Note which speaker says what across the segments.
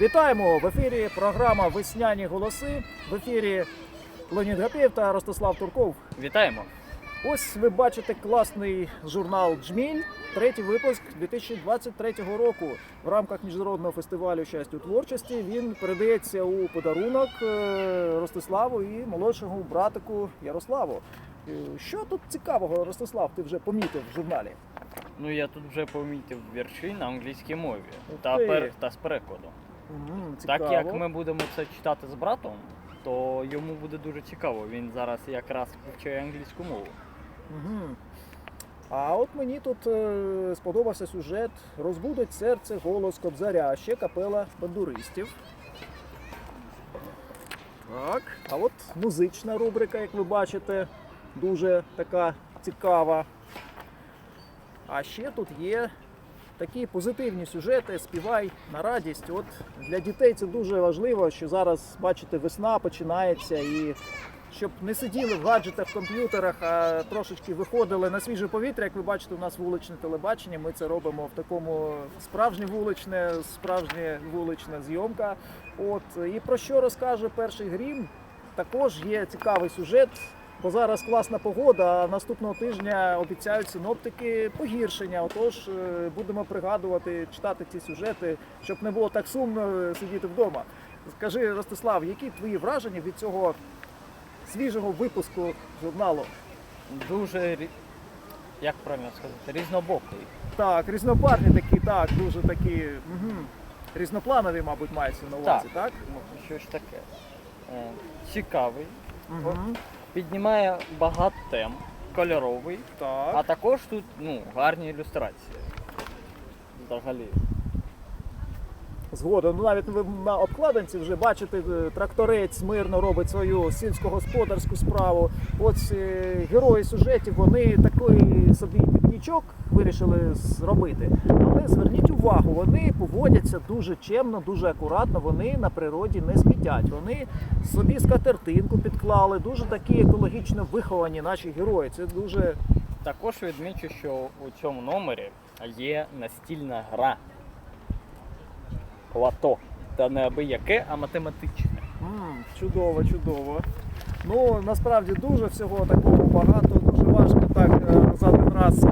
Speaker 1: Вітаємо в ефірі. Програма Весняні голоси. В ефірі Леонід Гапєв та Ростислав Турков.
Speaker 2: Вітаємо!
Speaker 1: Ось ви бачите класний журнал Джміль, третій випуск 2023 року. В рамках міжнародного фестивалю щастя у творчості він передається у подарунок е, Ростиславу і молодшому братику Ярославу. Е, Що тут цікавого, Ростислав, ти вже помітив в журналі?
Speaker 2: Ну я тут вже помітив вірші на англійській мові та, пер, та з перекладом.
Speaker 1: Мгм,
Speaker 2: Так як ми будемо це читати з братом, то йому буде дуже цікаво. Він зараз якраз вивчає англійську мову.
Speaker 1: Мгм. А от мені тут е, сподобався сюжет Розбудить серце голос Кобзаря, а ще капела бандуристів. Так. А от музична рубрика, як ви бачите, дуже така цікава. А ще тут є такі позитивні сюжети, співай на радість. От для дітей це дуже важливо, що зараз, бачите, весна починається і щоб не сиділи в гаджетах, в комп'ютерах, а трошечки виходили на свіже повітря. Як ви бачите, у нас вуличне телебачення. Ми це робимо в такому справжнє вуличне, справжня вулична зйомка. От і про що розкаже перший грім? Також є цікавий сюжет. Бо зараз класна погода, а наступного тижня обіцяють синоптики погіршення. Отож, е, будемо пригадувати, читати ці сюжети, щоб не було так сумно е, сидіти вдома. Скажи, Ростислав, які твої враження від цього свіжого випуску журналу?
Speaker 2: Дуже як правильно сказати, різнобокий.
Speaker 1: Так, різнопарні такі, так, дуже такі угу, різнопланові, мабуть, мається на увазі, так?
Speaker 2: Ну, Що ж таке? Е, Цікавий,
Speaker 1: Угу.
Speaker 2: Піднімає багато тем, кольоровий,
Speaker 1: Так.
Speaker 2: а також тут ну, гарні ілюстрації. Взагалі.
Speaker 1: Згодом, ну навіть ви на обкладинці вже бачите, е, тракторець мирно робить свою сільськогосподарську справу. Ось е, герої сюжетів вони такий собі пікнічок вирішили зробити. Але зверніть поводяться дуже чемно, дуже акуратно. Вони на природі не смітять. Вони собі скатертинку підклали, дуже такі екологічно виховані наші герої. Це дуже
Speaker 2: Також відмічу, що у цьому номері є настільна гра. Лато. Та не аби яке, а математичне.
Speaker 1: М, чудово, чудово. Ну, насправді дуже всього такого багато, дуже важко так е, раз.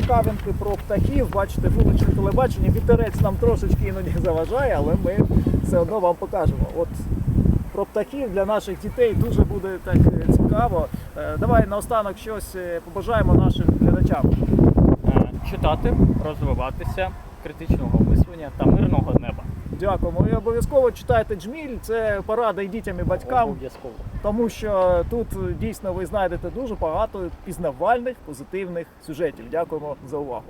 Speaker 1: Цікавинки, про птахів. Бачите, вуличне телебачення, вітерець нам трошечки іноді заважає, але ми все одно вам покажемо. От про птахів для наших дітей дуже буде так е, цікаво. Е, Давай наостанок щось е, побажаємо нашим глядачам.
Speaker 2: Читати, розвиватися, критичного мислення та мирного неба.
Speaker 1: Дякуємо. І обов'язково читайте джміль. Це порада і дітям, і батькам.
Speaker 2: Обов'язково.
Speaker 1: Тому що тут дійсно ви знайдете дуже багато пізнавальних позитивних сюжетів. Дякуємо за увагу.